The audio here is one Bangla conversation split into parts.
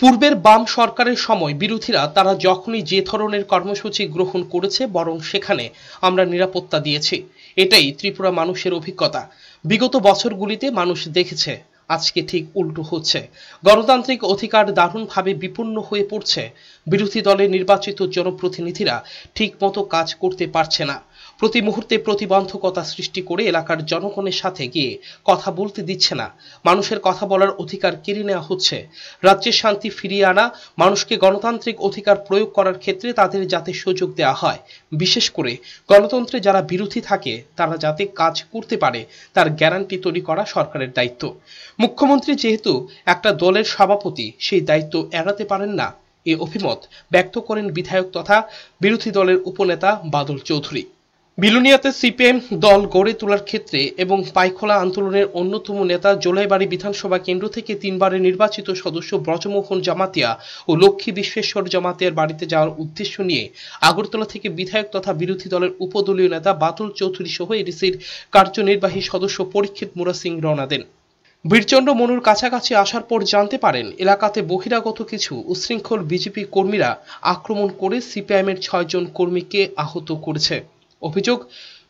পূর্বের বাম সরকারের সময় বিরোধীরা তারা যখনই যে ধরনের কর্মসূচি গ্রহণ করেছে, বরং সেখানে আমরা নিরাপত্তা দিয়েছি। এটাই ত্রিপুরা মানুষের অভিজ্ঞতা। বিগত বছরগুলিতে মানুষ দেখেছে আজকে ঠিক উল্টো হচ্ছে। গণতান্ত্রিক অধিকার দারুণভাবে বিপন্ন হয়ে পড়ছে। বিরোধী দলের নির্বাচিত জনপ্রতিনিধিরা ঠিকমতো কাজ করতে পারছে না। প্রতি মুহূর্তে প্রতিবন্ধকতা সৃষ্টি করে এলাকার জনগণের সাথে গিয়ে কথা বলতে দিচ্ছে না। মানুষের কথা বলার অধিকার কেড়ে নেওয়া হচ্ছে। রাজ্যের শান্তি ফিরিয়ে আনা, মানুষকে গণতান্ত্রিক অধিকার প্রয়োগ করার ক্ষেত্রে তাদের যাতে সুযোগ দেওয়া হয়, বিশেষ করে গণতন্ত্রে যারা বিরোধী থাকে, তারা যাতে কাজ করতে পারে, তার গ্যারান্টি তৈরি করা সরকারের দায়িত্ব। মুখ্যমন্ত্রী যেহেতু একটা দলের সভাপতি, সেই দায়িত্ব এড়াতে পারেন না। এ অভিমত ব্যক্ত করেন বিধায়ক তথা বিরোধী দলের উপনেতা বাদল চৌধুরী। বিলুনিয়াতে সিপিএম দল গড়ে তোলার ক্ষেত্রে এবং পাইখোলা আন্দোলনের অন্যতম নেতা জোলাইবাড়ি বিধানসভা কেন্দ্র থেকে তিনবারের নির্বাচিত সদস্য ব্রজমোহন জামাতিয়া ও লক্ষ্মী বিশ্বেশ্বর জামাতিয়ার বাড়িতে যাওয়ার উদ্দেশ্য নিয়ে আগরতলা থেকে বিধায়ক তথা বিরোধী দলের উপদলীয় নেতা বাতুল চৌধুরী সহ এডিসির কার্যনির্বাহী সদস্য পরীক্ষিত মুরা সিং রওনা দেন। বীরচন্দ্র মনুর কাছাকাছি আসার পর জানতে পারেন, এলাকাতে বহিরাগত কিছু উশৃঙ্খল বিজেপি কর্মীরা আক্রমণ করে সিপিআইএমের ছয়জন কর্মীকে আহত করেছে। অভিযোগ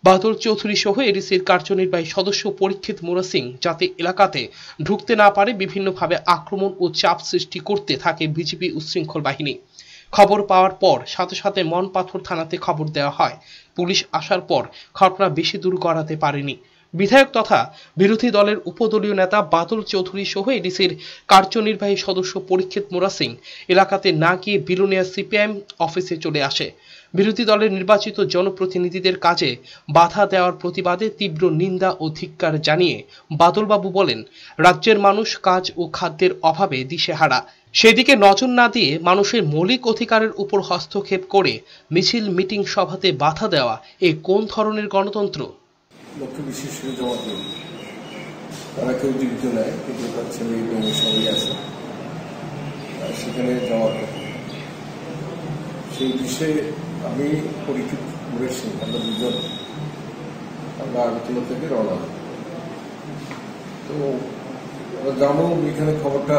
বাদল চৌধুরী সহ এডিসির কার্যনির্বাহী সদস্য পরীক্ষিত মোরা সিং যাতে এলাকাতে ঢুকতে না পারে, বিভিন্নভাবে আক্রমণ ও চাপ সৃষ্টি করতে থাকে বিজেপি উশৃঙ্খল বাহিনী। খবর পাওয়ার পর সাথে সাথে মন পাথর থানাতে খবর দেওয়া হয়। পুলিশ আসার পর ঘটনা বেশি দূর গড়াতে পারেনি। বিধায়ক তথা বিরোধী দলের উপদলীয় নেতা বাদল চৌধুরী সহ এডিসির কার্যনির্বাহী সদস্য পরীক্ষিত মোরা সিং এলাকাতে না গিয়ে বিলুনিয়া সিপিআইএম অফিসে চলে আসে। বিরোধী দলের নির্বাচিত জনপ্রতিনিধিদের কাজে বাধা দেওয়ার প্রতিবাদে তীব্র নিন্দা ও ধিক্কার জানিয়ে বাদলবাবু বলেন, রাজ্যের মানুষ কাজ ও খাদ্যের অভাবে দিশেহারা। সেদিকে নজর না দিয়ে মানুষের মৌলিক অধিকারের উপর হস্তক্ষেপ করে মিছিল, মিটিং সভাতে বাধা দেওয়া, এ কোন ধরনের গণতন্ত্র? লক্ষ্য বিশেষ করে জমা দিই তারা কেউ জীবিত নেয়, কিন্তু তার ছেলে মেয়ে সবই আছে। সেখানে জমা করে সেই বিষয়ে আমি পরিচিত করেছি আমরা দুজন। আমরা আগরতলা থেকে রওনা তো জানো এখানে খবরটা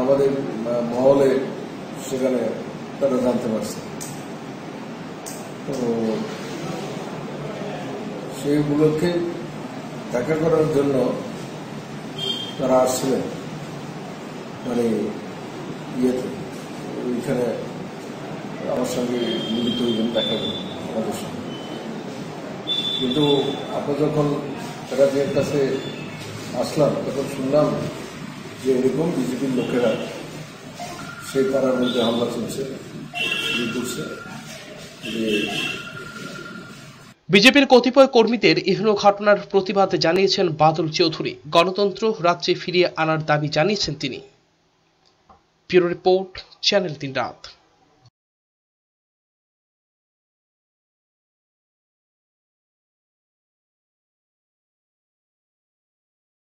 আমাদের মহলে সেখানে তারা জানতে পারছে। তো সেইগুলোকে দেখা করার জন্য তারা আসছিলেন। মানে ইয়েতে, ওইখানে আমার সঙ্গে মিলিত হইবেন দেখা করবেন আমাদের সঙ্গে। কিন্তু আমরা যখন তাদের কাছে আসলাম, তখন শুনলাম যে এরকম বিজেপির লোকেরা সেই তারার মধ্যে হামলা চলছে করছে, যে বিজেপির কতিপয় কর্মীদের এহেন ঘটনার প্রতিবাদ জানিয়েছেন বাদল চৌধুরী। গণতন্ত্র রাজ্যে ফিরিয়ে আনার দাবি জানিয়েছেন তিনি। রিপোর্ট, চ্যানেল তিন রাত।